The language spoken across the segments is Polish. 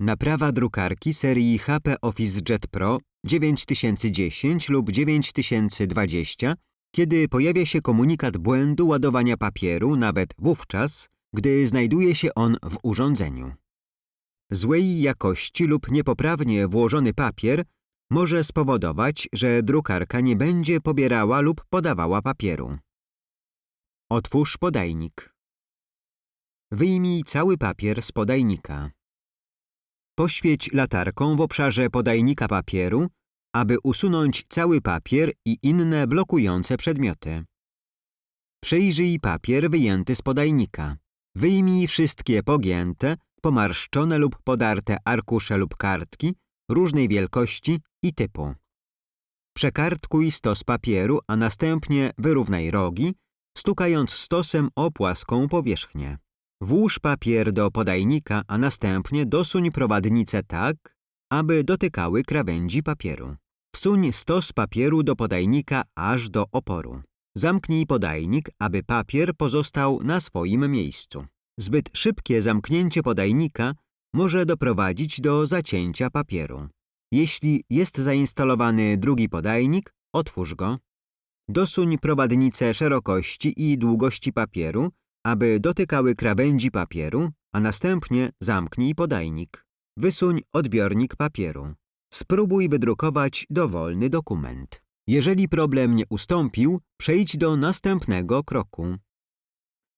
Naprawa drukarki serii HP OfficeJet Pro 9010 lub 9020, kiedy pojawia się komunikat błędu ładowania papieru nawet wówczas, gdy znajduje się on w urządzeniu. Złej jakości lub niepoprawnie włożony papier może spowodować, że drukarka nie będzie pobierała lub podawała papieru. Otwórz podajnik. Wyjmij cały papier z podajnika. Poświeć latarką w obszarze podajnika papieru, aby usunąć cały papier i inne blokujące przedmioty. Przejrzyj papier wyjęty z podajnika. Wyjmij wszystkie pogięte, pomarszczone lub podarte arkusze lub kartki różnej wielkości i typu. Przekartkuj stos papieru, a następnie wyrównaj rogi, stukając stosem o płaską powierzchnię. Włóż papier do podajnika, a następnie dosuń prowadnicę tak, aby dotykały krawędzi papieru. Wsuń stos papieru do podajnika aż do oporu. Zamknij podajnik, aby papier pozostał na swoim miejscu. Zbyt szybkie zamknięcie podajnika może doprowadzić do zacięcia papieru. Jeśli jest zainstalowany drugi podajnik, otwórz go. Dosuń prowadnicę szerokości i długości papieru, aby dotykały krawędzi papieru, a następnie zamknij podajnik. Wysuń odbiornik papieru. Spróbuj wydrukować dowolny dokument. Jeżeli problem nie ustąpił, przejdź do następnego kroku.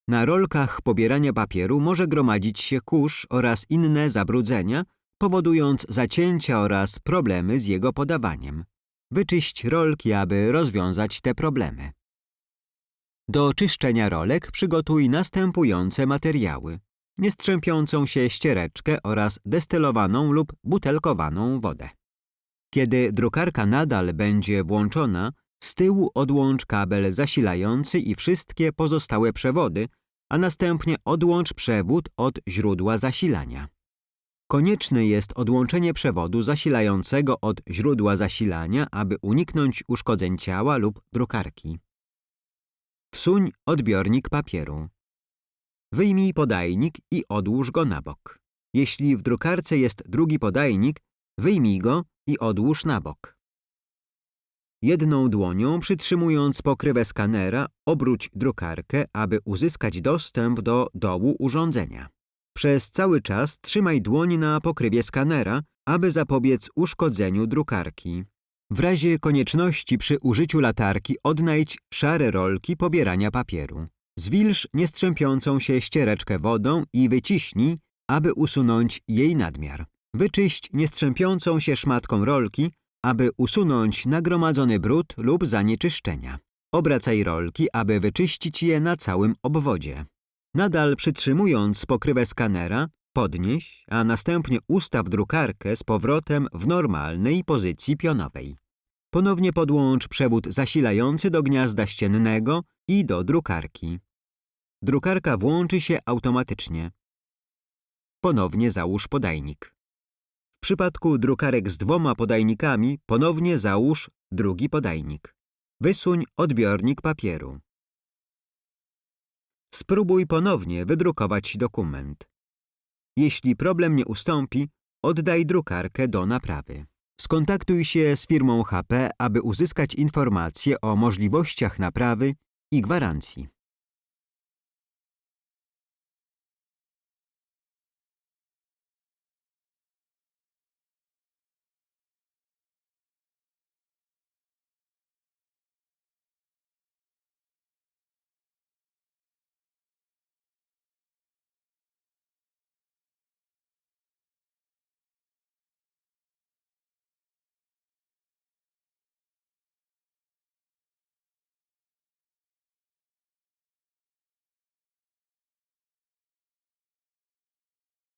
Na rolkach pobierania papieru może gromadzić się kurz oraz inne zabrudzenia, powodując zacięcia oraz problemy z jego podawaniem. Wyczyść rolki, aby rozwiązać te problemy. Do czyszczenia rolek przygotuj następujące materiały. Niestrzępiącą się ściereczkę oraz destylowaną lub butelkowaną wodę. Kiedy drukarka nadal będzie włączona, z tyłu odłącz kabel zasilający i wszystkie pozostałe przewody, a następnie odłącz przewód od źródła zasilania. Konieczne jest odłączenie przewodu zasilającego od źródła zasilania, aby uniknąć uszkodzeń ciała lub drukarki. Wsuń odbiornik papieru. Wyjmij podajnik i odłóż go na bok. Jeśli w drukarce jest drugi podajnik, wyjmij go i odłóż na bok. Jedną dłonią przytrzymując pokrywę skanera, obróć drukarkę, aby uzyskać dostęp do dołu urządzenia. Przez cały czas trzymaj dłoń na pokrywie skanera, aby zapobiec uszkodzeniu drukarki. W razie konieczności przy użyciu latarki odnajdź szare rolki pobierania papieru. Zwilż niestrzępiącą się ściereczkę wodą i wyciśnij, aby usunąć jej nadmiar. Wyczyść niestrzępiącą się szmatką rolki, aby usunąć nagromadzony brud lub zanieczyszczenia. Obracaj rolki, aby wyczyścić je na całym obwodzie. Nadal przytrzymując pokrywę skanera, podnieś, a następnie ustaw drukarkę z powrotem w normalnej pozycji pionowej. Ponownie podłącz przewód zasilający do gniazda ściennego i do drukarki. Drukarka włączy się automatycznie. Ponownie załóż podajnik. W przypadku drukarek z dwoma podajnikami ponownie załóż drugi podajnik. Wysuń odbiornik papieru. Spróbuj ponownie wydrukować dokument. Jeśli problem nie ustąpi, oddaj drukarkę do naprawy. Skontaktuj się z firmą HP, aby uzyskać informacje o możliwościach naprawy i gwarancji.